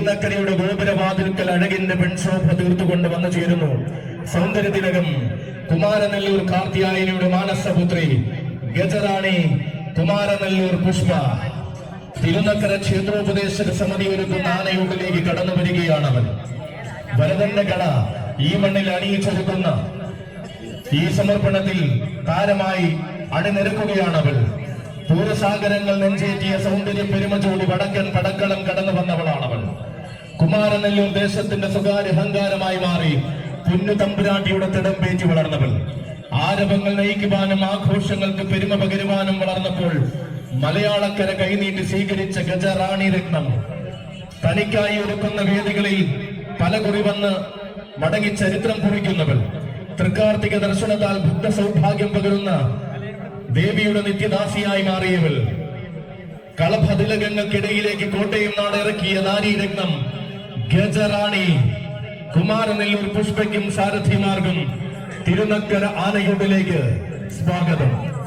തിരുനക്കരയുടെ ഗോപുരവാതിൽക്കൽ അഴകിന്റെ പെൺശോഭ തീർത്തുകൊണ്ട് വന്നു ചേരുന്നു. സൗന്ദര്യതിലകം കുമാരനെല്ലൂർ കാർത്തിയായനിയുടെ മാനസപുത്രി ഗജറാണി കുമാരനെല്ലൂർ പുഷ്പ. തിരുനക്കര ക്ഷേത്രോപദേശക സമിതി ഒരുക്കുന്ന ആനയൂട്ടിലേക്ക് കടന്നു വരികയാണ് അവൻ വരതന്റെ കട ഈ മണ്ണിൽ അണിയിച്ചൊരുക്കുന്ന ഈ സമർപ്പണത്തിൽ താരമായി അണിനിരക്കുകയാണ് അവൾ പൂരസാഗരങ്ങൾ നെഞ്ചേറ്റിയ സൗന്ദര്യ പെരുമചൂടി വടക്കൻ പടക്കളം കടന്നു വന്നവളാണവൾ കുമാരനെല്ലൂർ ദേശത്തിന്റെ സ്വകാര്യ അഹങ്കാരമായി മാറി കുഞ്ഞു തമ്പുരാട്ടിയുടെ തിടമ്പേറ്റി വളർന്നവൾ. ആരവങ്ങൾ നയിക്കുവാനും ആഘോഷങ്ങൾക്ക് പെരുമ പകരുവാനും വളർന്നപ്പോൾ മലയാളക്കര കൈനീട്ടി സ്വീകരിച്ച ഗജറാണി രത്നം. തനിക്കായി ഒരുക്കുന്ന വേദികളിൽ പല കുറി വന്ന് മടങ്ങി ചരിത്രം കുറിക്കുന്നവൾ. തൃക്കാർത്തിക ദർശനത്താൽ ഭക്ത സൗഭാഗ്യം പകരുന്ന ദേവിയുടെ നിത്യദാസിയായി മാറിയവൾ. കളഭതിലകങ്ങൾക്കിടയിലേക്ക് കോട്ടയം നാട് ഇറക്കിയ നാരീരത്നം ഗജറാണി. കുമാരനെല്ലൂർ പുഷ്പയ്ക്കും സാരഥിമാർക്കും തിരുനക്കര ആനയുടിലേക്ക് സ്വാഗതം.